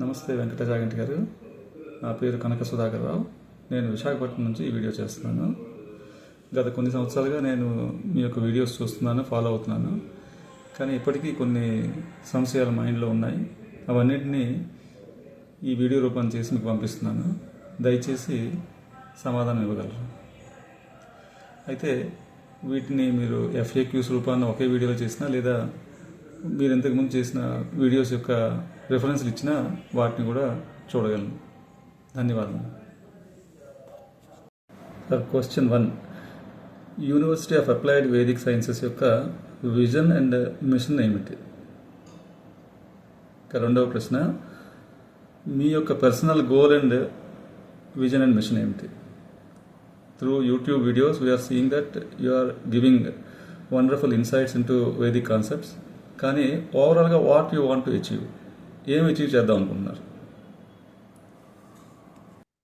నమస్తే వెంకటజాగంటి గారు. నా పేరు కనక సుధాకర్ రావు. నేను విశాఖపట్నం నుంచి ఈ వీడియో చేస్తున్నాను. గత కొన్ని సంవత్సరాలుగా నేను మీ యొక్క వీడియోస్ చూస్తున్నాను ఫాలో అవుతున్నాను. కానీ ఇప్పటికీ కొన్ని సంశయాలు మైండ్లో ఉన్నాయి. అవన్నిటినీ ఈ వీడియో రూపం చేసి మీకు పంపిస్తున్నాను. దయచేసి సమాధానం ఇవ్వగలరు. అయితే వీటిని మీరు ఎఫ్ఏక్యూస్ రూపాన్ని ఒకే వీడియోలో చేసినా లేదా మీరు ఇంతకుముందు చేసిన వీడియోస్ యొక్క రెఫరెన్స్లు ఇచ్చిన వాటిని కూడా చూడగలను. ధన్యవాదాలు sir question one university of applied Vedic sciences యొక్క విజన్ అండ్ మిషన్ ఏమిటి? రెండవ ప్రశ్న. మీ యొక్క personal goal and vision and mission ఏమిటి? Through YouTube videos we're seeing that you are giving wonderful insights into Vedic concepts కానీ ఓవరాల్గా what you want to achieve ఏం అచీవ్ చేద్దాం అనుకుంటున్నారు?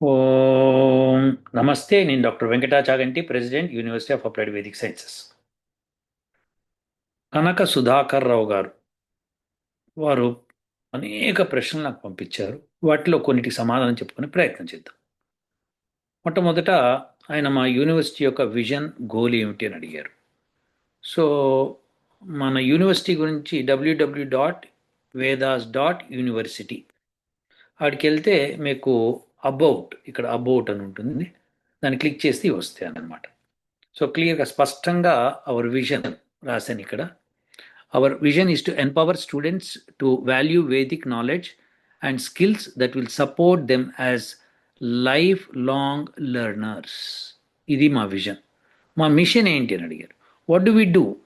ఓం నమస్తే నేను doctor Venkatachaganti president university of applied Vedic sciences Kanaka Sudhakar Rao గారు వారు అనేక ప్రశ్నలు నాకు పంపించారు. వాటిలో కొన్నిటికి సమాధానం చెప్పుకునే ప్రయత్నం చేద్దాం. మొట్టమొదట ఆయన మా యూనివర్సిటీ యొక్క విజన్ గోల్ ఏమిటి అని అడిగారు. సో మన యూనివర్సిటీ గురించి WW dot Vedas dot university ఆడికి వెళ్తే మీకు అబౌట్ ఇక్కడ అబౌట్ అని ఉంటుంది. దాన్ని క్లిక్ చేస్తే ఇవి వస్తాయి సో క్లియర్గా స్పష్టంగా అవర్ విజన్ రాశాను ఇక్కడ. Our vision is to empower students to value Vedic knowledge and skills that will support them as life long learners ఇది మా విజన్ మా మిషన్ ఏంటి అని అడిగారు. What do we do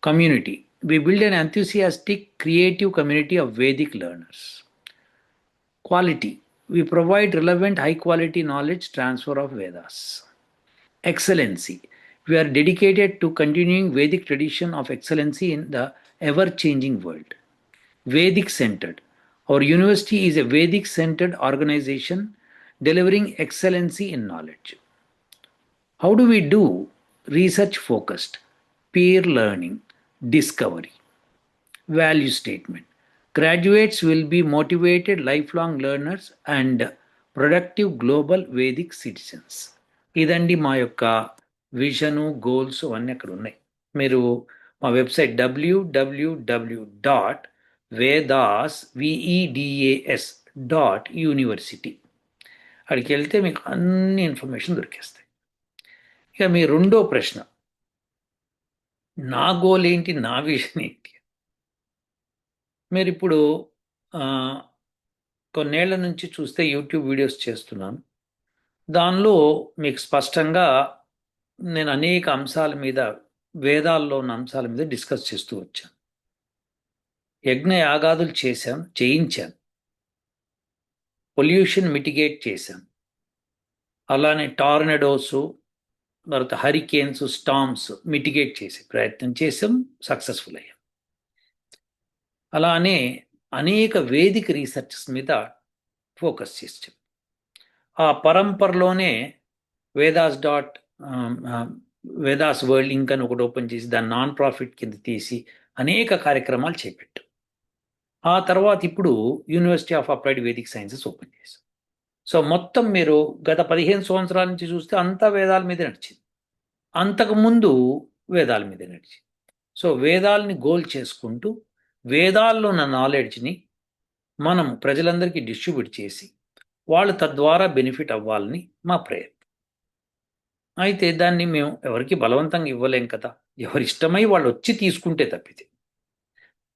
Community. We build an enthusiastic, creative community of Vedic learners. Quality. We provide relevant, high quality knowledge transfer of Vedas. Excellency. We are dedicated to continuing Vedic tradition of excellency in the ever changing world. Vedic centered. Our university is a Vedic centered organization delivering excellency in knowledge. How do we do research focused, peer learning, discovery. Value statement. Graduates will be motivated lifelong learners and productive global Vedic citizens ఇదండి మా యొక్క vision goals అవన్నీ అక్కడ ఉన్నాయి. మీరు మా website WWW dot Vedas V E D A S dot university అక్కడికి వెళ్తే మీకు అన్ని ఇన్ఫర్మేషన్ దొరికేస్తాయి. ఇక మీ రెండో ప్రశ్న. నా గోల్ ఏంటి? నా విజన్ ఏంటి? మీరు ఇప్పుడు కొన్నేళ్ళ నుంచి చూస్తే యూట్యూబ్ వీడియోస్ చేస్తున్నాను. దానిలో మీకు స్పష్టంగా నేను అనేక అంశాల మీద వేదాల్లో ఉన్న అంశాల మీద డిస్కస్ చేస్తూ వచ్చాను. యజ్ఞ యాగాదులు చేశాను చేయించాను. పొల్యూషన్ మిటిగేట్ చేశాను. అలానే టార్నెడోసు తర్వాత హరికేన్స్ స్టామ్స్ మిటిగేట్ చేసే ప్రయత్నం చేసాం సక్సెస్ఫుల్ అయ్యాం. అలానే అనేక వేదిక రీసెర్చెస్ మీద ఫోకస్ చేసాం. ఆ పరంపరలోనే Vedas dot Vedas world inc అని ఒకటి ఓపెన్ చేసి దాన్ని నాన్ ప్రాఫిట్ కింద తీసి అనేక కార్యక్రమాలు చేపట్టాం. ఆ తర్వాత ఇప్పుడు university of applied Vedic sciences open చేశాం సో మొత్తం మీరు గత పదిహేను సంవత్సరాల నుంచి చూస్తే అంతా వేదాల మీద నడిచింది. అంతకుముందు వేదాల మీద నడిచింది. సో వేదాలని గోల్ చేసుకుంటూ వేదాల్లో ఉన్న నాలెడ్జ్ని మనం ప్రజలందరికీ డిస్ట్రిబ్యూట్ చేసి వాళ్ళు తద్వారా బెనిఫిట్ అవ్వాలని మా ప్రయత్నం. అయితే దాన్ని మేము ఎవరికి బలవంతంగా ఇవ్వలేం కదా. ఎవరి ఇష్టమై వాళ్ళు వచ్చి తీసుకుంటే తప్పితే.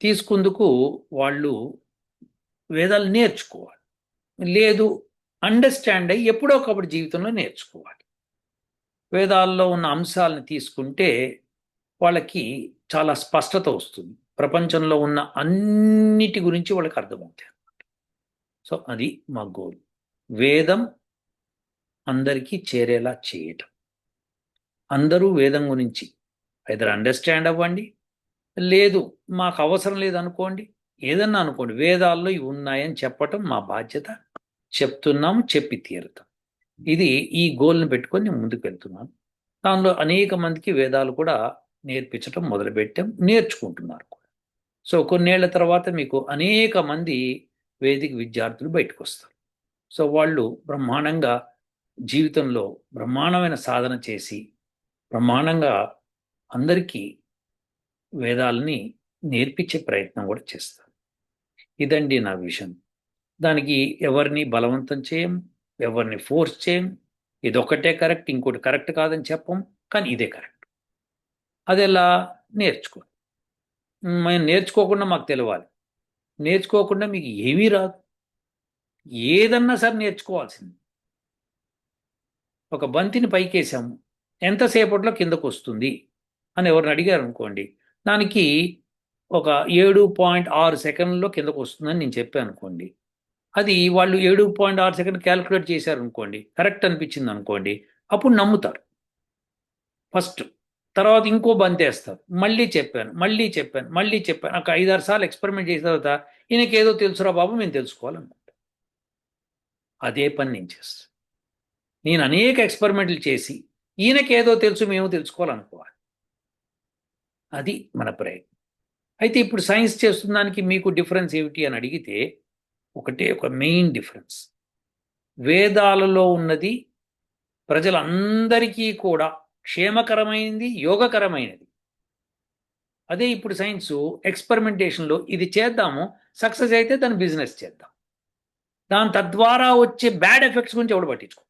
తీసుకుందుకు వాళ్ళు వేదాలు నేర్చుకోవాలి. లేదు అండర్స్టాండ్ అయ్యి ఎప్పుడో ఒకప్పుడు జీవితంలో నేర్చుకోవాలి. వేదాల్లో ఉన్న అంశాలను తీసుకుంటే వాళ్ళకి చాలా స్పష్టత వస్తుంది. ప్రపంచంలో ఉన్న అన్నిటి గురించి వాళ్ళకి అర్థమవుతాయి అన్నమాట. సో అది మా గోల్. వేదం అందరికీ చేరేలా చేయటం. అందరూ వేదం గురించి ఐదర్ అండర్స్టాండ్ అవ్వండి లేదు మాకు అవసరం లేదు అనుకోండి ఏదన్నా అనుకోండి వేదాల్లో ఇవి ఉన్నాయని చెప్పటం మా బాధ్యత. చెప్తున్నాము చెప్పి తీరుతాం. ఇది ఈ గోల్ని పెట్టుకొని నేను ముందుకు వెళ్తున్నాను. దానిలో అనేక మందికి వేదాలు కూడా నేర్పించడం మొదలుపెట్టాం నేర్చుకుంటున్నారు కూడా. సో కొన్నేళ్ళ తర్వాత మీకు అనేక మంది వేదిక విద్యార్థులు బయటకు వస్తారు సో వాళ్ళు బ్రహ్మాండంగా జీవితంలో బ్రహ్మాండమైన సాధన చేసి బ్రహ్మాండంగా అందరికీ వేదాలని నేర్పించే ప్రయత్నం కూడా చేస్తారు. ఇదండి నా విషయం దానికి ఎవరిని బలవంతం చేయం ఎవరిని ఫోర్స్ చేయం. ఇదొకటే కరెక్ట్ ఇంకోటి కరెక్ట్ కాదని చెప్పం కానీ ఇదే కరెక్ట్. అది ఎలా నేర్చుకో మేము నేర్చుకోకుండా మాకు తెలియాలి నేర్చుకోకుండా మీకు ఏమీ రాదు. ఏదన్నా సరే నేర్చుకోవాల్సింది. ఒక బంతిని పైకేసాము. ఎంతసేపట్లో కిందకు వస్తుంది అని ఎవరిని అడిగారు అనుకోండి దానికి ఒక ఏడు పాయింట్ ఆరు సెకండ్లో కిందకు వస్తుందని నేను చెప్పాను అనుకోండి అది వాళ్ళు ఏడు పాయింట్ ఆరు సెకండ్ క్యాలిక్యులేట్ చేశారు అనుకోండి కరెక్ట్ అనిపించింది అనుకోండి అప్పుడు నమ్ముతారు. ఫస్ట్ తర్వాత ఇంకో బంతేస్తారు. మళ్ళీ చెప్పాను మళ్ళీ చెప్పాను మళ్ళీ చెప్పాను. ఒక ఐదారు సార్లు ఎక్స్పెరిమెంట్ చేసిన తర్వాత ఈయనకి ఏదో తెలుసురా బాబు మేము తెలుసుకోవాలన్నమాట అదే పని నేను చేస్తాను. నేను అనేక ఎక్స్పెరిమెంట్లు చేసి ఈయనకి ఏదో తెలుసు మేము తెలుసుకోవాలనుకోవాలి. అది మన ప్రయత్నం. అయితే ఇప్పుడు సైన్స్ చేస్తున్న దానికి మీకు డిఫరెన్స్ ఏమిటి అని అడిగితే ఒకటే ఒక మెయిన్ డిఫరెన్స్. వేదాలలో ఉన్నది ప్రజలందరికీ కూడా క్షేమకరమైనది యోగకరమైనది. అదే ఇప్పుడు సైన్స్ ఎక్స్పెరిమెంటేషన్లో ఇది చేద్దాము సక్సెస్ అయితే దాని బిజినెస్ చేద్దాం. దాని తద్వారా వచ్చే బ్యాడ్ ఎఫెక్ట్స్ గురించి ఎవడు పట్టించుకో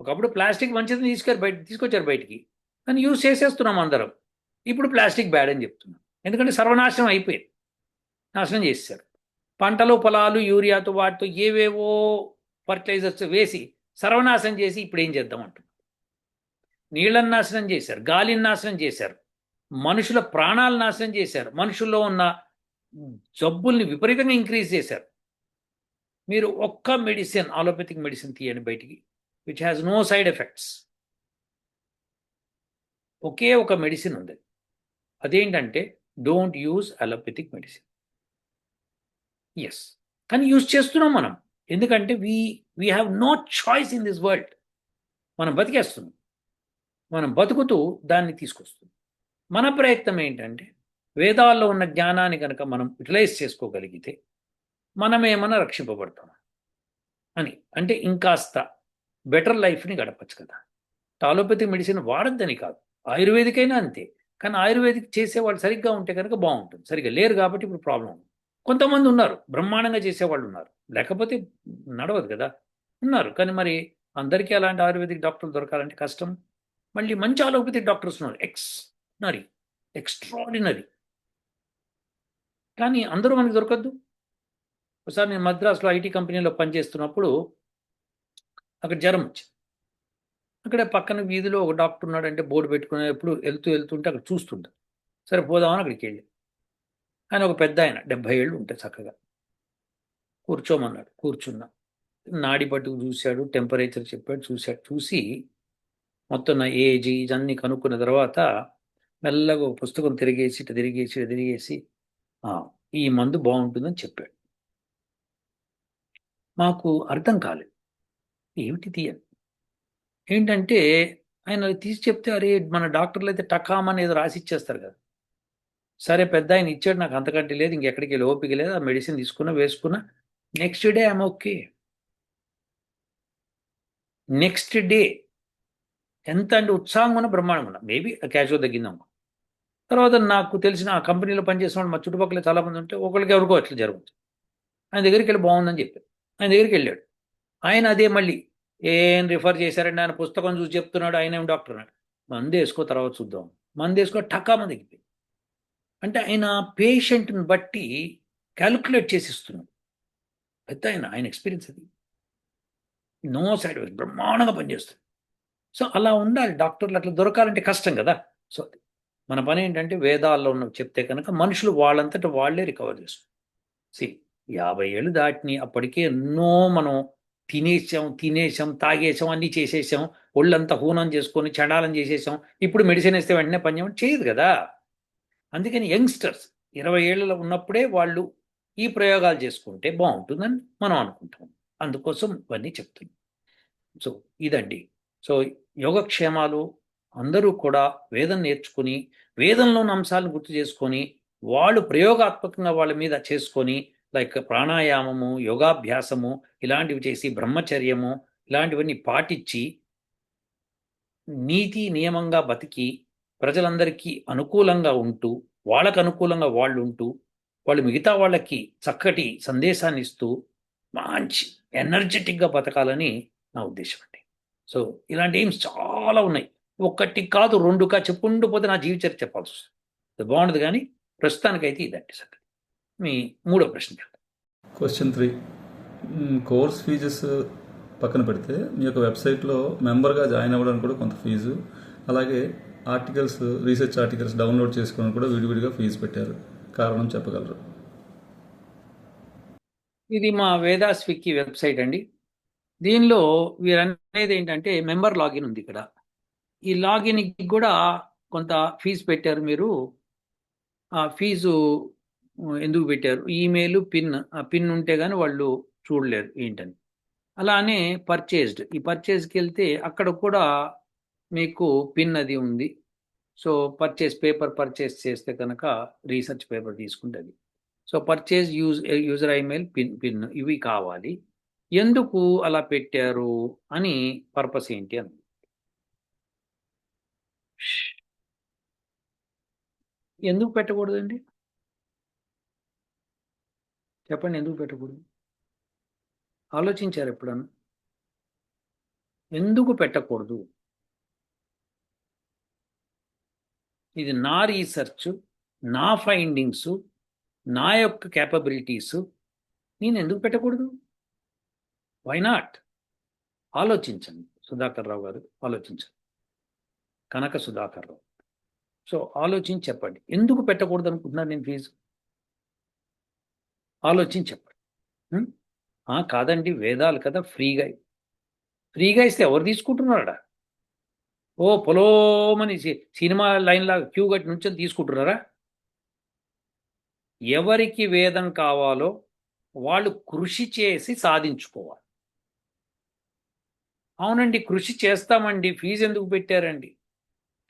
ఒకప్పుడు ప్లాస్టిక్ మంచిది తీసుకొని బయట తీసుకొచ్చారు బయటికి దాన్ని యూజ్ చేసేస్తున్నాం అందరం. ఇప్పుడు ప్లాస్టిక్ బ్యాడ్ అని చెప్తున్నాం. ఎందుకంటే సర్వనాశనం అయిపోయింది. నాశనం చేశారు పంటలు పొలాలు యూరియాతో వాటితో ఏవేవో ఫర్టిలైజర్స్ వేసి సర్వనాశనం చేసి ఇప్పుడు ఏం చేద్దాం అంటున్నారు? నీళ్ళని నాశనం చేశారు గాలిని నాశనం చేశారు మనుషుల ప్రాణాలు నాశనం చేశారు మనుషుల్లో ఉన్న జబ్బుల్ని విపరీతంగా ఇంక్రీజ్ చేశారు. మీరు ఒక్క మెడిసిన్ ఆలోపతిక్ మెడిసిన్ తీయండి బయటికి which has no side effects ఒకే ఒక మెడిసిన్ ఉంది. అదేంటంటే don't use allopathic medicine yes కానీ యూజ్ చేస్తున్నాం మనం. ఎందుకంటే we we have no choice in this world మనం బతికేస్తున్నాం. మనం బతుకుతూ దాన్ని తీసుకొస్తున్నాం. మన ప్రయత్నం ఏంటంటే వేదాల్లో ఉన్న జ్ఞానాన్ని కనుక మనం యూటిలైజ్ చేసుకోగలిగితే మనమేమన్నా రక్షింపబడతాం అని. అంటే ఇంకాస్త బెటర్ లైఫ్ని గడపచ్చు కదా. టాలోపతిక్ మెడిసిన్ వాడద్దని కాదు. ఆయుర్వేదిక్ అయినా అంతే. కానీ ఆయుర్వేదిక్ చేసే వాళ్ళు సరిగ్గా ఉంటే కనుక బాగుంటుంది. సరిగ్గా లేరు కాబట్టి ఇప్పుడు ప్రాబ్లం కొంతమంది ఉన్నారు బ్రహ్మాండంగా చేసేవాళ్ళు ఉన్నారు. లేకపోతే నడవదు కదా. ఉన్నారు. కానీ మరి అందరికీ అలాంటి ఆయుర్వేదిక్ డాక్టర్లు దొరకాలంటే కష్టం. మళ్ళీ మంచి ఆలోపతిక్ డాక్టర్స్ ఉన్నారు. ఎక్స్నరీ ఎక్స్ట్రాడినరీ కానీ అందరూ మనకి దొరకద్దు. ఒకసారి నేను మద్రాసులో ఐటీ కంపెనీలో పనిచేస్తున్నప్పుడు అక్కడ జ్వరం వచ్చింది. అక్కడ పక్కన వీధిలో ఒక డాక్టర్ ఉన్నాడంటే బోర్డు పెట్టుకుని ఎప్పుడు వెళ్తూ వెళ్తుంటే అక్కడ చూస్తుంటారు సరే పోదామని అక్కడికి వెళ్ళి. ఆయన ఒక పెద్ద ఆయన డెబ్బై ఏళ్ళు ఉంటాయి చక్కగా. కూర్చోమన్నాడు కూర్చున్నా. నాడి పట్టుకు చూశాడు టెంపరేచర్ చెప్పాడు చూశాడు. చూసి మొత్తం నా ఏజ్ ఇదన్నీ కనుక్కున్న తర్వాత మెల్లగా పుస్తకం తిరిగేసి ఇటు తిరిగేసి ఇటు తిరిగేసి ఈ మందు బాగుంటుందని చెప్పాడు. మాకు అర్థం కాలేదు. ఏమిటి తీయని ఏంటంటే ఆయన అది తీసి చెప్తే అరే మన డాక్టర్లు అయితే టకామని ఏదో రాసి ఇచ్చేస్తారు కదా. సరే పెద్ద ఆయన ఇచ్చాడు నాకు అంతకంటే లేదు ఇంకెక్కడికి వెళ్ళి ఓపిక లేదు ఆ మెడిసిన్ తీసుకున్నా వేసుకున్నా next day I'm okay next day ఎంత అంటే ఉత్సాహం ఉన్న బ్రహ్మాండం ఉన్నా మేబీ క్యాషువల్ తగ్గిందమ్మా తర్వాత నాకు తెలిసిన ఆ కంపెనీలో పనిచేసిన వాళ్ళు మా చుట్టుపక్కల చాలా మంది ఉంటే ఒకరికి ఎవరికో అట్లా జరుగుతుంది ఆయన దగ్గరికి వెళ్ళి బాగుందని చెప్పారు. ఆయన దగ్గరికి వెళ్ళాడు. ఆయన అదే మళ్ళీ ఏం రిఫర్ చేశారండి? ఆయన పుస్తకం చూసి చెప్తున్నాడు ఆయన ఏం డాక్టర్ అన్నాడు మంది వేసుకో తర్వాత చూద్దాం. మంది వేసుకో టక్కా మంది తగ్గిపోయింది అంటే ఆయన పేషెంట్ని బట్టి క్యాలిక్యులేట్ చేసి ఇస్తున్నాడు. పెద్ద ఆయన ఆయన ఎక్స్పీరియన్స్ అది. నో సైడ్ ఎఫెక్ట్ బ్రహ్మాండంగా పనిచేస్తుంది సో అలా ఉండాలి. డాక్టర్లు అట్లా దొరకాలంటే కష్టం కదా. సో అది మన పని ఏంటంటే వేదాల్లో ఉన్న చెప్తే కనుక మనుషులు వాళ్ళంతట వాళ్ళే రికవర్ చేస్తారు. సి యాభై ఏళ్ళు దాటిని అప్పటికే ఎన్నో మనం తినేసాం తినేసాం తాగేసాం అన్నీ చేసేసాం ఒళ్ళంతా హూనం చేసుకొని చండాలం చేసేసాం ఇప్పుడు మెడిసిన్ ఇస్తే వెంటనే పని చేయమని చేయదు కదా. అందుకని యంగ్స్టర్స్ ఇరవై ఏళ్ళలో ఉన్నప్పుడే వాళ్ళు ఈ ప్రయోగాలు చేసుకుంటే బాగుంటుందని మనం అనుకుంటాం. అందుకోసం ఇవన్నీ చెప్తున్నాం. సో ఇదండి. సో యోగక్షేమాలు అందరూ కూడా వేదం నేర్చుకుని వేదంలో ఉన్న అంశాలను గుర్తు చేసుకొని వాళ్ళు ప్రయోగాత్మకంగా వాళ్ళ మీద చేసుకొని లైక్ ప్రాణాయామము యోగాభ్యాసము ఇలాంటివి చేసి బ్రహ్మచర్యము ఇలాంటివన్నీ పాటించి నీతి నియమంగా బతికి ప్రజలందరికీ అనుకూలంగా ఉంటూ వాళ్ళకు అనుకూలంగా వాళ్ళు ఉంటూ వాళ్ళు మిగతా వాళ్ళకి చక్కటి సందేశాన్ని ఇస్తూ మంచి ఎనర్జెటిక్గా బతకాలని నా ఉద్దేశం అండి. సో ఇలాంటి ఎయిమ్స్ చాలా ఉన్నాయి. ఒక్కటి కాదు రెండుగా కా పోతే నా జీవిత చరిత్ర చెప్పాల్సి వస్తుంది. అది బాగుండదు కానీ ప్రస్తుతానికైతే ఇదండి సంగతి. మీ మూడో ప్రశ్న క్వశ్చన్ త్రీ కోర్స్ ఫీజెస్ పక్కన పెడితే మీ యొక్క వెబ్సైట్లో మెంబర్గా జాయిన్ అవ్వడానికి కూడా కొంత ఫీజు అలాగే ఆర్టికల్స్ రీసెర్చ్ ఆర్టికల్స్ డౌన్లోడ్ చేసుకొని కూడా విడివిడిగా ఫీజు పెట్టారు. కారణం చెప్పగలరు. ఇది మా వేదాస్ విక్కీ వెబ్సైట్ అండి. దీనిలో వీరనేది ఏంటంటే మెంబర్ లాగిన్ ఉంది ఇక్కడ. ఈ లాగిన్కి కూడా కొంత ఫీజు పెట్టారు మీరు. ఆ ఫీజు ఎందుకు పెట్టారు? ఈమెయిల్ పిన్ ఆ పిన్ ఉంటే కానీ వాళ్ళు చూడలేరు ఏంటని. అలానే పర్చేజ్డ్. ఈ పర్చేజ్కి వెళ్తే అక్కడ కూడా మీకు పిన్ అది ఉంది. సో పర్చేస్ పేపర్ పర్చేస్ చేస్తే కనుక రీసెర్చ్ పేపర్ తీసుకుంటుంది. So purchase use user email pin pin ఇవి కావాలి. ఎందుకు అలా పెట్టారు అని పర్పస్ ఏంటి అని. ఎందుకు పెట్టకూడదండి? చెప్పండి ఎందుకు పెట్టకూడదు? ఆలోచించారు ఎప్పుడన్నా? ఎందుకు పెట్టకూడదు? ఇది నా రీసెర్చ్ నా ఫైండింగ్స్ నా యొక్క క్యాపబిలిటీస్ నేను ఎందుకు పెట్టకూడదు? వై నాట్ ఆలోచించండి. సుధాకర్ రావు గారు ఆలోచించండి. కనక సుధాకర్ రావు. సో ఆలోచించి చెప్పండి. ఎందుకు పెట్టకూడదు అనుకుంటున్నారు నేను ఫీజు ఆలోచించి చెప్పండి. కాదండి వేదాలు కదా ఫ్రీగా ఫ్రీగా ఇస్తే ఎవరు తీసుకుంటున్నారా ఓ పొలోమని సి- సినిమా లైన్లా క్యూ కట్టి నుంచి తీసుకుంటున్నారా? ఎవరికి వేదం కావాలో వాళ్ళు కృషి చేసి సాధించుకోవాలి. అవునండి కృషి చేస్తామండి. ఫీజు ఎందుకు పెట్టారండి?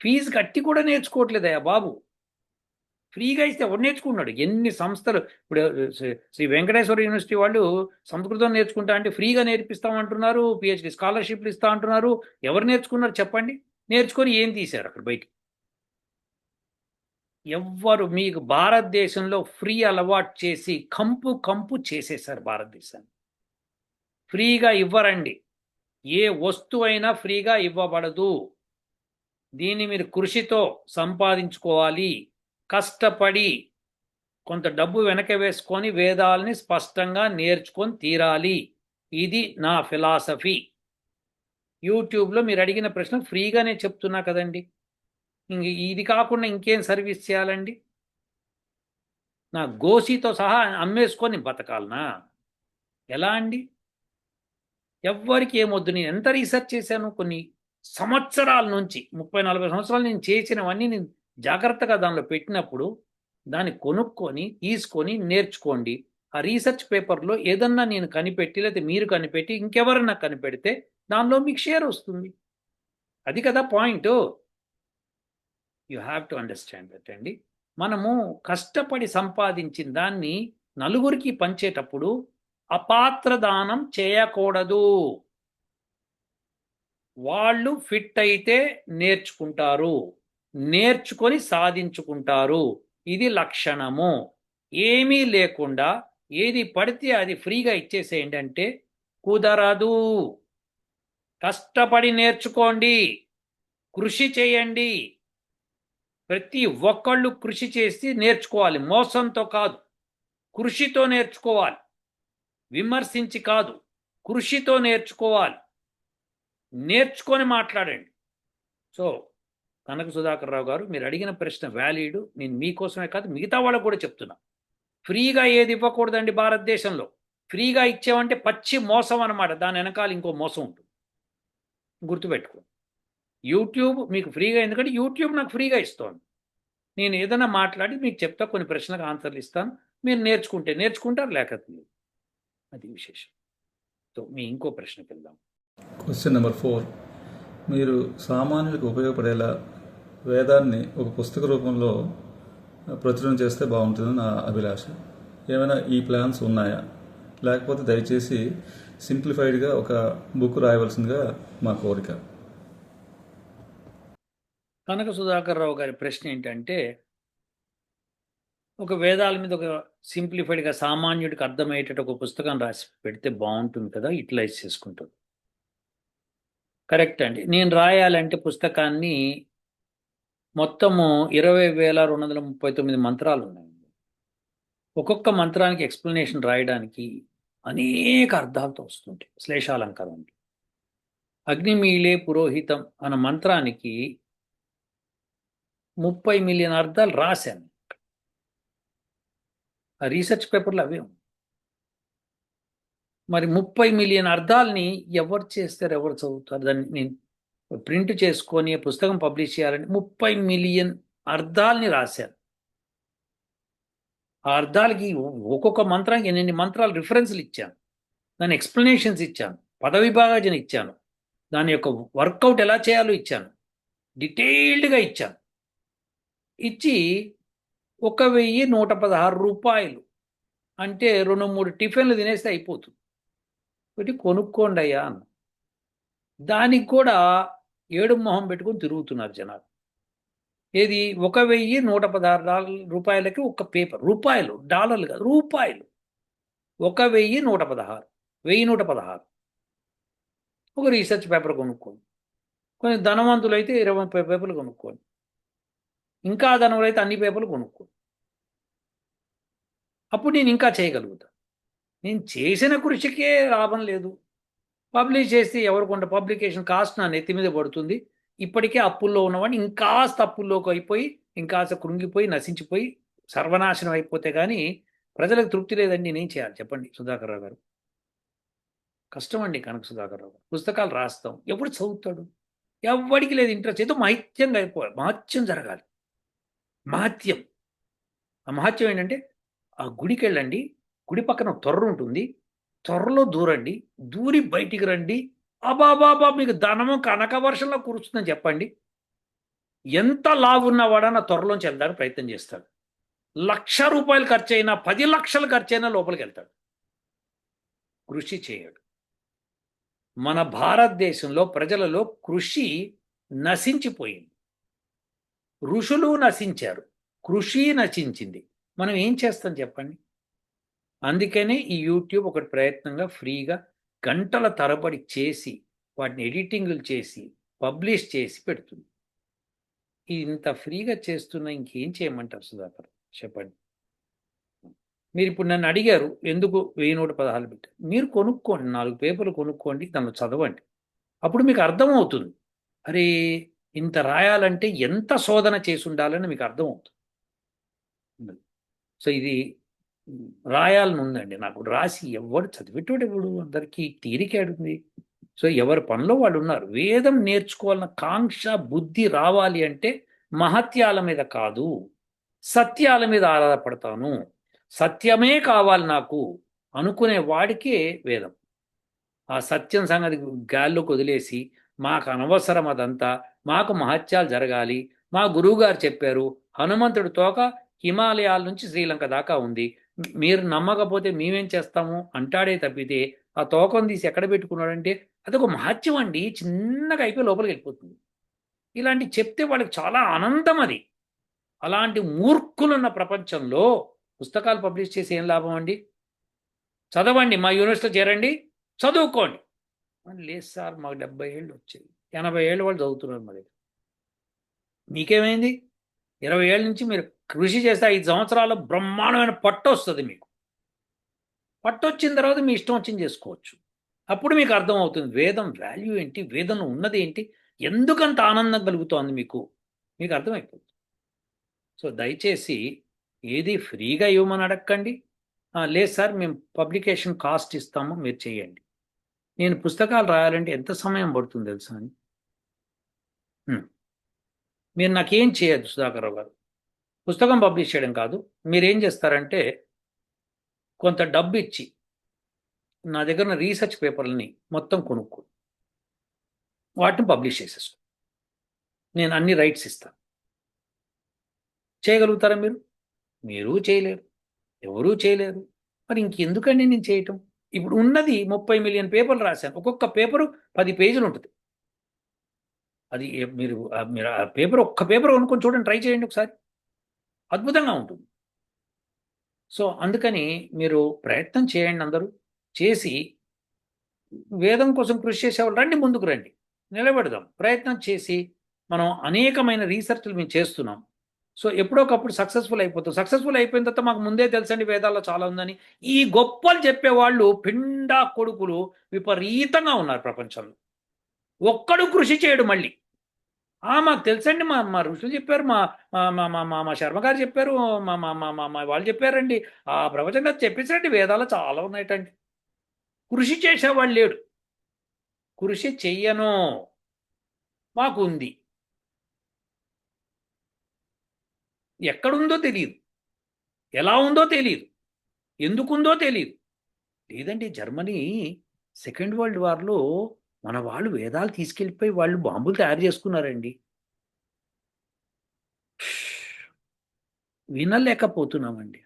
ఫీజు కట్టి కూడా నేర్చుకోవట్లేదయ్యా బాబు? ఫ్రీగా ఇస్తే ఎవరు నేర్చుకున్నాడు ఎన్ని సంస్థలు ఇప్పుడు శ్రీ- శ్రీ వెంకటేశ్వర యూనివర్సిటీ వాళ్ళు సంస్కృతం నేర్చుకుంటా అంటే ఫ్రీగా నేర్పిస్తామంటున్నారు పిహెచ్డి స్కాలర్షిప్లు ఇస్తా అంటున్నారు. ఎవరు నేర్చుకున్నారు చెప్పండి? నేర్చుకొని ఏం తీశారు అక్కడ బయటికి? ఎవ్వరు మీకు భారతదేశంలో ఫ్రీ అలవాటు చేసి కంపు కంపు చేసేసారు భారతదేశాన్ని. ఫ్రీగా ఇవ్వరండి. ఏ వస్తువైనా ఫ్రీగా ఇవ్వబడదు. దీన్ని మీరు కృషితో సంపాదించుకోవాలి. కష్టపడి కొంత డబ్బు వెనక వేసుకొని వేదాలని స్పష్టంగా నేర్చుకొని తీరాలి. ఇది నా ఫిలాసఫీ. యూట్యూబ్లో మీరు అడిగిన ప్రశ్న ఫ్రీగానే చెప్తున్నా కదండి. ఇంక ఇది కాకుండా ఇంకేం సర్వీస్ చేయాలండి? నా గోసితో సహా అమ్మేసుకొని బతకాలనా? ఎలా అండి? ఎవ్వరికి ఏమొద్దు. నేను ఎంత రీసెర్చ్ చేశాను? కొన్ని సంవత్సరాల నుంచి ముప్పై నలభై సంవత్సరాలు నేను చేసినవన్నీ నేను జాగ్రత్తగా దానిలో పెట్టినప్పుడు దాన్ని కొనుక్కొని తీసుకొని నేర్చుకోండి. ఆ రీసెర్చ్ పేపర్లో ఏదన్నా నేను కనిపెట్టి లేకపోతే మీరు కనిపెట్టి ఇంకెవరన్నా కనిపెడితే దానిలో మీకు షేర్ వస్తుంది. అది కదా point. You have to understand that అండి. మనము కష్టపడి సంపాదించిన దాన్ని నలుగురికి పంచేటప్పుడు అపాత్ర దానం చేయకూడదు. వాళ్ళు ఫిట్ అయితే నేర్చుకుంటారు. నేర్చుకొని సాధించుకుంటారు. ఇది లక్షణము. ఏమీ లేకుండా ఏది పడితే అది ఫ్రీగా ఇచ్చేసేయండి అంటే కుదరదు. కష్టపడి నేర్చుకోండి కృషి చేయండి. ప్రతి ఒక్కళ్ళు కృషి చేసి నేర్చుకోవాలి. మోసంతో కాదు కృషితో నేర్చుకోవాలి. విమర్శించి కాదు కృషితో నేర్చుకోవాలి. నేర్చుకొని మాట్లాడండి. సో కనక సుధాకర్ రావు గారు మీరు అడిగిన ప్రశ్న వ్యాలిడ్ నేను మీకోసమే కాదు మిగతా వాళ్ళకు కూడా చెప్తున్నా. ఫ్రీగా ఏది ఇవ్వకూడదండి భారతదేశంలో. ఫ్రీగా ఇచ్చామంటే పచ్చి మోసం అన్నమాట. దాని వెనకాల ఇంకో మోసం ఉంటుంది. గుర్తుపెట్టుకో. యూట్యూబ్ మీకు ఫ్రీగా ఎందుకంటే యూట్యూబ్ నాకు ఫ్రీగా ఇస్తోంది. నేను ఏదైనా మాట్లాడి మీకు చెప్తా కొన్ని ప్రశ్నలకు ఆన్సర్లు ఇస్తాను. మీరు నేర్చుకుంటే నేర్చుకుంటారు లేకపోతే అది విశేషం. సో మీ ఇంకో ప్రశ్నకి వెళ్దాం. క్వశ్చన్ నెంబర్ ఫోర్ మీరు సామాన్యులకు ఉపయోగపడేలా వేదాన్ని ఒక పుస్తక రూపంలో ప్రచురణ చేస్తే బాగుంటుందని నా అభిలాష. ఏమైనా ఈ ప్లాన్స్ ఉన్నాయా? లేకపోతే దయచేసి సింప్లిఫైడ్గా ఒక బుక్ రాయవలసిందిగా మా కోరిక. కనక సుధాకర్ రావు గారి ప్రశ్న ఏంటంటే ఒక వేదాల మీద ఒక సింప్లిఫైడ్గా సామాన్యుడికి అర్థమయ్యేటట్టు ఒక పుస్తకం రాసి పెడితే బాగుంటుంది కదా యూటిలైజ్ చేసుకుంటుంది. కరెక్ట్ అండి. నేను రాయాలంటే పుస్తకాన్ని మొత్తము ఇరవై వేల రెండు వందల ముప్పై తొమ్మిది మంత్రాలు ఉన్నాయండి ఒక్కొక్క మంత్రానికి ఎక్స్ప్లెనేషన్ రాయడానికి అనేక అర్థాలతో వస్తుంటాయి. శ్లేషాలంకారం అగ్నిమీలే పురోహితం అన్న మంత్రానికి ముప్పై మిలియన్ అర్థాలు రాశాను. ఆ రీసెర్చ్ పేపర్లు అవే ఉన్నాయి. మరి ముప్పై మిలియన్ అర్థాలని ఎవరు చేస్తారు ఎవరు చదువుతారు? దాన్ని నేను ప్రింట్ చేసుకొని పుస్తకం పబ్లిష్ చేయాలని ముప్పై మిలియన్ అర్థాలని రాశాను. ఆ అర్థాలకి ఒక్కొక్క మంత్రానికి ఎన్ని మంత్రాలు రిఫరెన్స్లు ఇచ్చాను. దాని ఎక్స్ప్లెనేషన్స్ ఇచ్చాను. పదవిభాగజన ఇచ్చాను. దాని యొక్క వర్కౌట్ ఎలా చేయాలో ఇచ్చాను. డీటెయిల్డ్గా ఇచ్చాను. ఇచ్చి ఒక వెయ్యి నూట పదహారు రూపాయలు. అంటే రెండు మూడు టిఫిన్లు తినేస్తే అయిపోతుంది. ఒకటి కొనుక్కోండి అయ్యా అన్న. దానికి కూడా ఏడు మొహం పెట్టుకొని తిరుగుతున్నారు జనాలు. ఏది? ఒక వెయ్యి నూట పదహారు డాలర్ రూపాయలకి ఒక పేపర్. రూపాయలు డాలర్లు కాదు రూపాయలు. ఒక వెయ్యి నూట పదహారు. వెయ్యి నూట పదహారు. ఒక రీసెర్చ్ పేపర్ కొనుక్కోండి. కొన్ని ధనవంతులు అయితే ఇరవై ముప్పై పేపర్లు కొనుక్కోండి. ఇంకా ధనవులు అయితే అన్ని పేపర్లు కొనుక్కోండి. అప్పుడు నేను ఇంకా చేయగలుగుతా. నేను చేసిన కృషికే లాభం లేదు. పబ్లిష్ చేస్తే ఎవరికొంట పబ్లికేషన్ కాస్ట్ నా నెత్తి మీద పడుతుంది. ఇప్పటికే అప్పుల్లో ఉన్నవాడిని ఇంకాస్త అప్పుల్లోకి అయిపోయి ఇంకాస్త కృంగిపోయి నశించిపోయి సర్వనాశనం అయిపోతే కానీ ప్రజలకు తృప్తి లేదండి. నేను చేయాలి? చెప్పండి. సుధాకర్ రావు గారు. కష్టం అండి కనక సుధాకర్ రావు గారు. పుస్తకాలు రాస్తాం. ఎప్పుడు చదువుతాడు? ఎవరికి లేదు ఇంట్రెస్ట్. ఏదో మహత్యంగా అయిపోవాలి మహత్యం జరగాలి. మహత్యం. ఆ మహత్యం ఏంటంటే ఆ గుడికి వెళ్ళండి గుడి పక్కన తొర్ర ఉంటుంది. త్వరలో దూరండి. దూరి బయటికి రండి. అబాబాబా మీకు ధనము కనక వర్షంలో కురుస్తుందని చెప్పండి. ఎంత లావు ఉన్నవాడన్నా త్వరలోంచి వెళ్ళడానికి ప్రయత్నం చేస్తాడు. లక్ష రూపాయలు ఖర్చు అయినా పది లక్షలు ఖర్చు అయినా లోపలికి వెళ్తాడు. కృషి చేయడు. మన భారతదేశంలో ప్రజలలో కృషి నశించిపోయింది. ఋషులు నశించారు. కృషి నశించింది. మనం ఏం చేస్తాం చెప్పండి? అందుకనే ఈ యూట్యూబ్ ఒకటి ప్రయత్నంగా ఫ్రీగా గంటల తరబడి చేసి వాటిని ఎడిటింగ్లు చేసి పబ్లిష్ చేసి పెడుతుంది. ఇంత ఫ్రీగా చేస్తున్నా ఇంకేం చేయమంటారు సుధాకర్? చెప్పండి. మీరు ఇప్పుడు నన్ను అడిగారు ఎందుకు వెయ్యి నూట పదహారు పెట్టారు? మీరు కొనుక్కోండి నాలుగు పేపర్లు కొనుక్కోండి దాన్ని చదవండి. అప్పుడు మీకు అర్థమవుతుంది. అరే ఇంత రాయాలంటే ఎంత శోధన చేసి ఉండాలని మీకు అర్థమవుతుంది. సో ఇది రాయాలని ఉందండి. నాకు రాసి ఎవడు చదివేటోడు ఎవడు? అందరికీ తీరికేడుంది సో ఎవరి పనిలో వాళ్ళు ఉన్నారు. వేదం నేర్చుకోవాలన్న కాంక్ష బుద్ధి రావాలి అంటే మహత్యాల మీద కాదు సత్యాల మీద ఆధారపడతాను. సత్యమే కావాలి నాకు అనుకునే వాడికే వేదం. ఆ సత్యం సంగతి గాల్లోకి వదిలేసి మాకు అనవసరం అదంతా మాకు మహత్యాలు జరగాలి. మా గురువుగారు చెప్పారు హనుమంతుడి తోక హిమాలయాల నుంచి శ్రీలంక దాకా ఉంది. మీరు నమ్మకపోతే మేమేం చేస్తాము? అంటాడే తప్పితే ఆ తోకం తీసి ఎక్కడ పెట్టుకున్నాడంటే అదొక మహత్యం అండి. చిన్నగా అయిపోయి లోపలికి వెళ్ళిపోతుంది. ఇలాంటి చెప్తే వాళ్ళకి చాలా ఆనందం అది. అలాంటి మూర్ఖులున్న ప్రపంచంలో పుస్తకాలు పబ్లిష్ చేసి ఏం లాభం అండి? చదవండి. మా యూనివర్సిటీలో చేరండి. చదువుకోండి. లేదు సార్ మాకు డెబ్బై ఏళ్ళు వచ్చాయి. ఎనభై ఏళ్ళు వాళ్ళు చదువుతున్నారు మరి మీకేమైంది? ఇరవై ఏళ్ళ నుంచి మీరు కృషి చేస్తే ఐదు సంవత్సరాల బ్రహ్మాండమైన పట్టు వస్తుంది మీకు. పట్టు వచ్చిన తర్వాత మీ ఇష్టం వచ్చింది చేసుకోవచ్చు. అప్పుడు మీకు అర్థమవుతుంది వేదం వాల్యూ ఏంటి వేదంలో ఉన్నది ఏంటి ఎందుకంత ఆనందం కలుగుతోంది మీకు? మీకు అర్థమైపోతుంది. సో దయచేసి ఏది ఫ్రీగా ఇవ్వమని అడగండి లేదు సార్ మేము పబ్లికేషన్ కాస్ట్ ఇస్తాము మీరు చేయండి. నేను పుస్తకాలు రాయాలంటే ఎంత సమయం పడుతుంది తెలుసా అని మీరు నాకేం చేయదు సుధాకర్ గారు? పుస్తకం పబ్లిష్ చేయడం కాదు. మీరు ఏం చేస్తారంటే కొంత డబ్బు ఇచ్చి నా దగ్గర ఉన్న రీసెర్చ్ పేపర్లని మొత్తం కొనుక్కో వాటిని పబ్లిష్ చేసేసుకో నేను అన్ని రైట్స్ ఇస్తాను. చేయగలుగుతారా మీరు? మీరు చేయలేరు. ఎవరూ చేయలేరు. మరి ఇంకెందుకండి నేను చేయటం? ఇప్పుడు ఉన్నది ముప్పై మిలియన్ పేపర్లు రాశాను. ఒక్కొక్క పేపరు పది పేజీలు ఉంటుంది. అది మీరు మీరు ఆ పేపర్ ఒక్క పేపర్ కొనుక్కొని చూడండి ట్రై చేయండి ఒకసారి. అద్భుతంగా ఉంటుంది. సో అందుకని మీరు ప్రయత్నం చేయండి అందరూ. చేసి వేదం కోసం కృషి చేసేవాళ్ళు రండి ముందుకు రండి. నిలబెడదాం. ప్రయత్నం చేసి మనం అనేకమైన రీసెర్చ్లు మేము చేస్తున్నాం. సో ఎప్పుడోకప్పుడు సక్సెస్ఫుల్ అయిపోతాం. సక్సెస్ఫుల్ అయిపోయిన తర్వాత మాకు ముందే తెలుసండి వేదాల్లో చాలా ఉందని. ఈ గొప్పలు చెప్పేవాళ్ళు పిండా కొడుకులు విపరీతంగా ఉన్నారు ప్రపంచంలో. ఒక్కడు కృషి చేయడు మళ్ళీ. మాకు తెలుసండి. మా మా ఋషులు చెప్పారు. మా మా మా మా శర్మ గారు చెప్పారు. మా మా మా మా వాళ్ళు చెప్పారండి. ఆ ప్రవచనం గారు చెప్పేసారండి వేదాలు చాలా ఉన్నాయటండి. కృషి చేసేవాళ్ళు లేడు కృషి చెయ్యను. మాకు ఉంది ఎక్కడుందో తెలియదు ఎలా ఉందో తెలియదు ఎందుకుందో తెలియదు లేదండి జర్మనీ సెకండ్ వరల్డ్ వార్లో మన వాళ్ళు వేదాలు తీసుకెళ్ళిపోయి వాళ్ళు బాంబులు తయారు చేసుకున్నారండి. వినలేకపోతున్నామండి.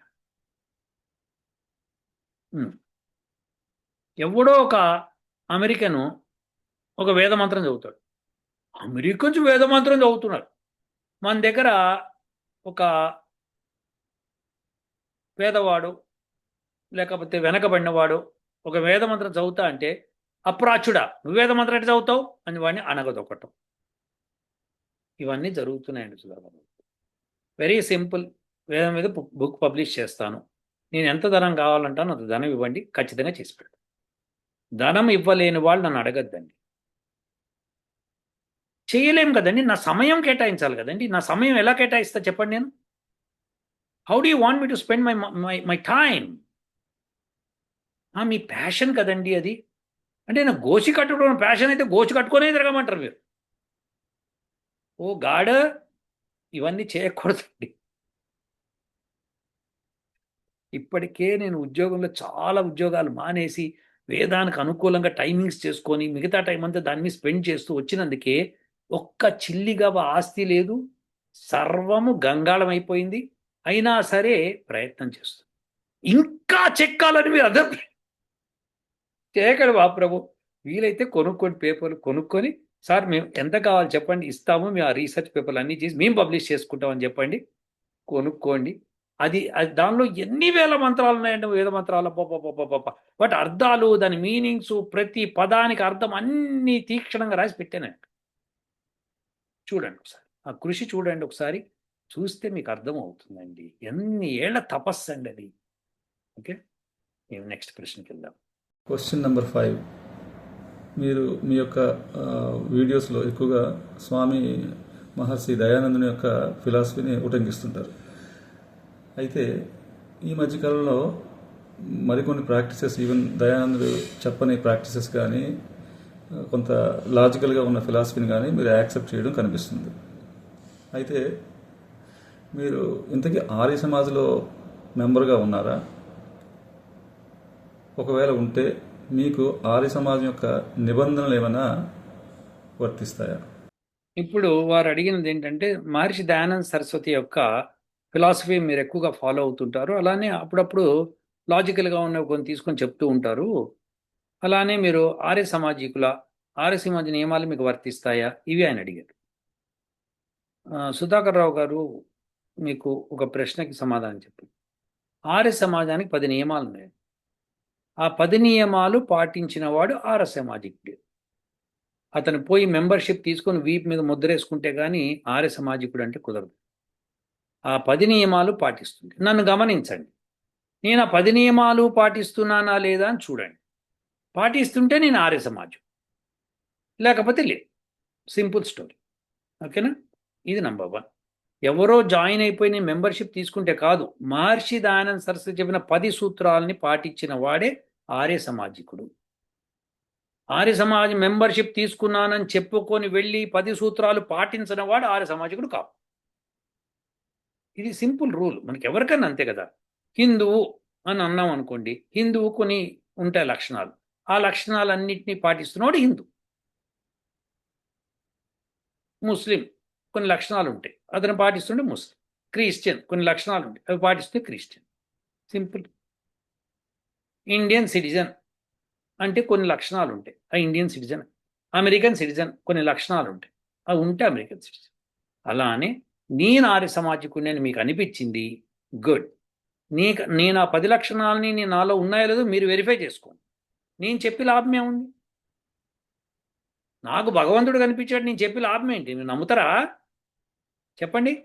ఎవడో ఒక అమెరికను ఒక వేద మంత్రం చదువుతాడు. అమెరికన్స్ వేద మంత్రం చదువుతున్నాడు. మన దగ్గర ఒక పేదవాడు లేకపోతే వెనకబడినవాడు ఒక వేద మంత్రం చదువుతా అంటే అప్రాచుడా. నువ్వు వేద మంత్రం ఎట్లా చదువుతావు? అని వాడిని అనగదొక్కటం ఇవన్నీ జరుగుతున్నాయండి సుధాకర్ వెరీ సింపుల్ వేదం మీద బుక్ బుక్ పబ్లిష్ చేస్తాను. నేను ఎంత ధనం కావాలంటాను అంత ధనం ఇవ్వండి. ఖచ్చితంగా చేసి పెడతాను ధనం ఇవ్వలేని వాళ్ళు నన్ను అడగద్దండి. చేయలేం కదండి. నా సమయం కేటాయించాలి కదండి. నా సమయం ఎలా కేటాయిస్తా చెప్పండి నేను? How do want me to spend my my my time me passion కదండి అది. అంటే నేను గోచి కట్టుకోవడం ప్యాషన్ అయితే గోచి కట్టుకునే తిరగమంటారు మీరు. ఓ గాడ ఇవన్నీ చేయకూడదండి. ఇప్పటికే నేను ఉద్యోగంలో చాలా ఉద్యోగాలు మానేసి వేదానికి అనుకూలంగా టైమింగ్స్ చేసుకొని మిగతా టైం అంతా దాని మీద స్పెండ్ చేస్తూ వచ్చినందుకే ఒక్క చిల్లిగా ఆస్తి లేదు సర్వము గంగాళం అయిపోయింది అయినా సరే ప్రయత్నం చేస్తుంది ఇంకా చెక్కాలని మీరు అర్థం చేయకండి బా ప్రభు. వీలైతే కొనుక్కొని పేపర్లు కొనుక్కొని సార్ మేము ఎంత కావాలి చెప్పండి ఇస్తాము మేము ఆ రీసెర్చ్ పేపర్లు అన్నీ చేసి మేము పబ్లిష్ చేసుకుంటామని చెప్పండి కొనుక్కోండి. అది అది దానిలో ఎన్ని వేల మంత్రాలు ఉన్నాయండి వేద మంత్రాలు పప్ప బట్ అర్థాలు దాని మీనింగ్స్ ప్రతి పదానికి అర్థం అన్ని తీక్షణంగా రాసి పెట్టాను. చూడండి ఒకసారి. ఆ కృషి చూడండి ఒకసారి. చూస్తే మీకు అర్థం అవుతుందండి. ఎన్ని ఏళ్ళ తపస్సు అండి అది. ఓకే? మేము నెక్స్ట్ ప్రశ్నకి వెళ్దాం. క్వశ్చన్ నెంబర్ ఫైవ్ మీరు మీ యొక్క వీడియోస్లో ఎక్కువగా స్వామి మహర్షి దయానందుని యొక్క ఫిలాసఫీని ఉటంకిస్తుంటారు. అయితే ఈ మధ్యకాలంలో మరికొన్ని ప్రాక్టీసెస్ ఈవెన్ దయానందుడు చెప్పని ప్రాక్టీసెస్ కానీ కొంత లాజికల్గా ఉన్న ఫిలాసఫీని కానీ మీరు యాక్సెప్ట్ చేయడం కనిపిస్తుంది. అయితే మీరు ఇంతకీ ఆర్య సమాజ్లో మెంబర్గా ఉన్నారా? ఒకవేళ ఉంటే మీకు ఆర్య సమాజం యొక్క నిబంధనలు ఏమైనా వర్తిస్తాయా? ఇప్పుడు వారు అడిగినది ఏంటంటే మహర్షి దయానంద్ సరస్వతి యొక్క ఫిలాసఫీ మీరు ఎక్కువగా ఫాలో అవుతుంటారు. అలానే అప్పుడప్పుడు లాజికల్గా ఉన్నవి కొన్ని తీసుకొని చెప్తూ ఉంటారు. అలానే మీరు ఆర్య సమాజీకుల ఆర్య సమాజ నియమాలు మీకు వర్తిస్తాయా? ఇవి ఆయన అడిగారు. సుధాకర్ రావు గారు మీకు ఒక ప్రశ్నకి సమాధానం చెప్పి ఆర్య సమాజానికి పది నియమాలు ఉన్నాయి ఆ పది నియమాలు పాటించిన వాడు ఆర్య అతను పోయి మెంబర్షిప్ తీసుకొని వీప్ మీద ముద్రేసుకుంటే కానీ ఆర్య సమాజికుడు అంటే కుదరదు. ఆ పది నియమాలు పాటిస్తుంది నన్ను గమనించండి. నేను ఆ పది నియమాలు పాటిస్తున్నానా లేదా అని చూడండి. పాటిస్తుంటే నేను ఆర్య సమాజం లేకపోతే లేదు. Simple story. ఓకేనా? ఇది నంబర్ వన్. ఎవరో జాయిన్ అయిపోయి నేను మెంబర్షిప్ తీసుకుంటే కాదు. మహర్షి దయానంద్ సరస్వతి చెప్పిన పది సూత్రాలని పాటించిన వాడే ఆర్య సమాజికుడు. ఆర్య సమాజ మెంబర్షిప్ తీసుకున్నానని చెప్పుకొని వెళ్ళి పది సూత్రాలు పాటించిన వాడు ఆర్య సమాజికుడు కావు. ఇది సింపుల్ రూల్. మనకి ఎవరికైనా అంతే కదా. హిందువు అని అన్నాం అనుకోండి హిందువు కొన్ని ఉంటాయి లక్షణాలు. ఆ లక్షణాలన్నింటినీ పాటిస్తున్నవాడు హిందూ. ముస్లిం కొన్ని లక్షణాలు ఉంటాయి అతను పాటిస్తుంటే ముస్లిం. క్రిస్టియన్ కొన్ని లక్షణాలు ఉంటాయి అవి పాటిస్తే క్రిస్టియన్. సింపుల్. ఇండియన్ సిటిజన్ అంటే కొన్ని లక్షణాలు ఉంటాయి. ఆ ఇండియన్ సిటిజన్ అమెరికన్ సిటిజన్ కొన్ని లక్షణాలు ఉంటాయి. అవి ఉంటే అమెరికన్ సిటిజన్ అలానే నేను ఆర్య సమాజకు అని మీకు అనిపించింది గుడ్ నీకు నేను ఆ పది లక్షణాలని నేను నాలో ఉన్నాయో లేదో మీరు వెరిఫై చేసుకోండి. నేను చెప్పి లాభం ఏముంది? నాకు భగవంతుడు కనిపించాడు నేను చెప్పి లాభం ఏంటి? మీరు నమ్ముతారా? చెప్పండి.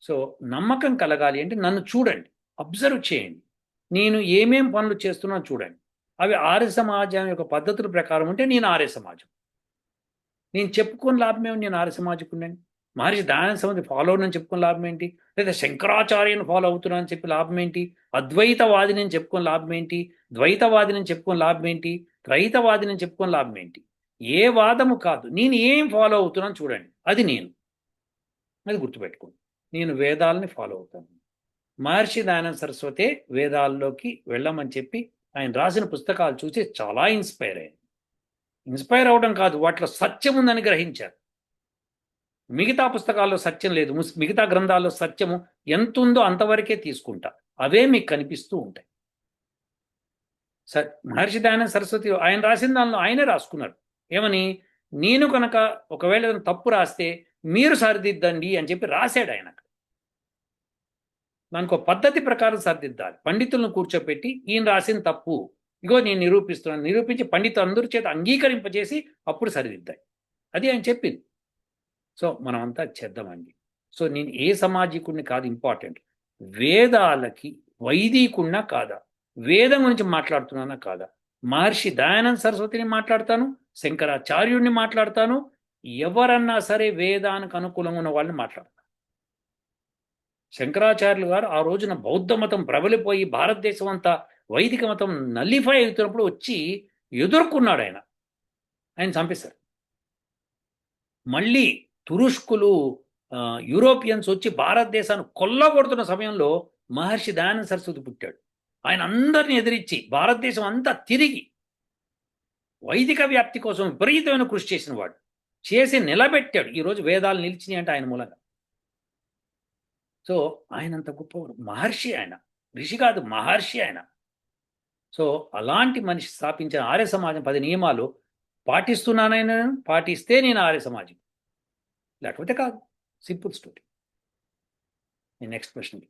సో నమ్మకం కలగాలి అంటే నన్ను చూడండి అబ్జర్వ్ చేయండి. నేను ఏమేం పనులు చేస్తున్నా చూడండి. అవి ఆర్య సమాజం యొక్క పద్ధతుల ప్రకారం ఉంటే నేను ఆర్య సమాజం. నేను చెప్పుకుని లాభం ఏమి నేను ఆర్య సమాజకున్నాను మహర్షి దాని సమాజం ఫాలో అని చెప్పుకుని లాభం ఏంటి? లేదా శంకరాచార్యను ఫాలో అవుతున్నా అని చెప్పి లాభం ఏంటి? అద్వైతవాదిని అని లాభం ఏంటి? ద్వైతవాదిని అని లాభం ఏంటి? త్రైతవాదిని అని లాభం ఏంటి? ఏ వాదము కాదు. నేను ఏం ఫాలో అవుతున్నాను చూడండి. అది నేను. అది గుర్తుపెట్టుకోండి. నేను వేదాలని ఫాలో అవుతాను. మహర్షి దయానంద సరస్వతే వేదాల్లోకి వెళ్ళమని చెప్పి ఆయన రాసిన పుస్తకాలు చూసి చాలా ఇన్స్పైర్ అయ్యాను ఇన్స్పైర్ అవడం కాదు వాటిలో సత్యం ఉందని గ్రహించారు. మిగతా పుస్తకాల్లో సత్యం లేదు మిగతా గ్రంథాల్లో సత్యము ఎంత ఉందో అంతవరకే తీసుకుంటా. అవే మీకు కనిపిస్తూ ఉంటాయి. స- మహర్షి దయానంద సరస్వతి ఆయన రాసిన దానిలో ఆయనే రాసుకున్నారు ఏమని? నేను కనుక ఒకవేళ తప్పు రాస్తే మీరు సరిదిద్దండి అని చెప్పి రాశాడు ఆయన దానికి ఒక పద్ధతి ప్రకారం సర్దిద్దాలి పండితులను కూర్చోపెట్టి ఈయన రాసిన తప్పు ఇగో నేను నిరూపిస్తున్నాను. నిరూపించి పండితులు అందరి చేత అంగీకరింపజేసి అప్పుడు సరిదిద్దాయి. అది ఆయన చెప్పింది. సో మనమంతా చేద్దామండి. సో నేను ఏ సమాజికుడిని కాదు ఇంపార్టెంట్. వేదాలకి వైదికున్నా కాదా? వేదం గురించి మాట్లాడుతున్నానా కాదా? మహర్షి దయానంద సరస్వతిని మాట్లాడతాను శంకరాచార్యుడిని మాట్లాడతాను. ఎవరన్నా సరే వేదానికి అనుకూలంగా ఉన్న వాళ్ళని మాట్లాడతాను. శంకరాచార్యులు గారు ఆ రోజున బౌద్ధ మతం ప్రబలిపోయి భారతదేశం అంతా వైదిక మతం నల్లిఫై అవుతున్నప్పుడు వచ్చి ఎదుర్కొన్నాడు ఆయన. ఆయన చంపేశారు. మళ్ళీ తురుష్కులు యూరోపియన్స్ వచ్చి భారతదేశాన్ని కొల్లగొడుతున్న సమయంలో మహర్షి దయానంద సరస్వతి పుట్టాడు. ఆయన అందరిని ఎదిరించి భారతదేశం అంతా తిరిగి వైదిక వ్యాప్తి కోసం విపరీతమైన కృషి చేసిన వాడు. చేసి నిలబెట్టాడు. ఈరోజు వేదాలు నిలిచినాయి అంటే ఆయన మూలంగా. సో ఆయన అంత గొప్పవాడు. మహర్షి ఆయన. ఋషి కాదు మహర్షి ఆయన. సో అలాంటి మనిషి స్థాపించిన ఆర్య సమాజం పది నియమాలు పాటిస్తున్నానైనా పాటిస్తే నేను ఆర్య సమాజం. లేకపోతే కాదు. Simple story. నెక్స్ట్ క్వశ్చన్కి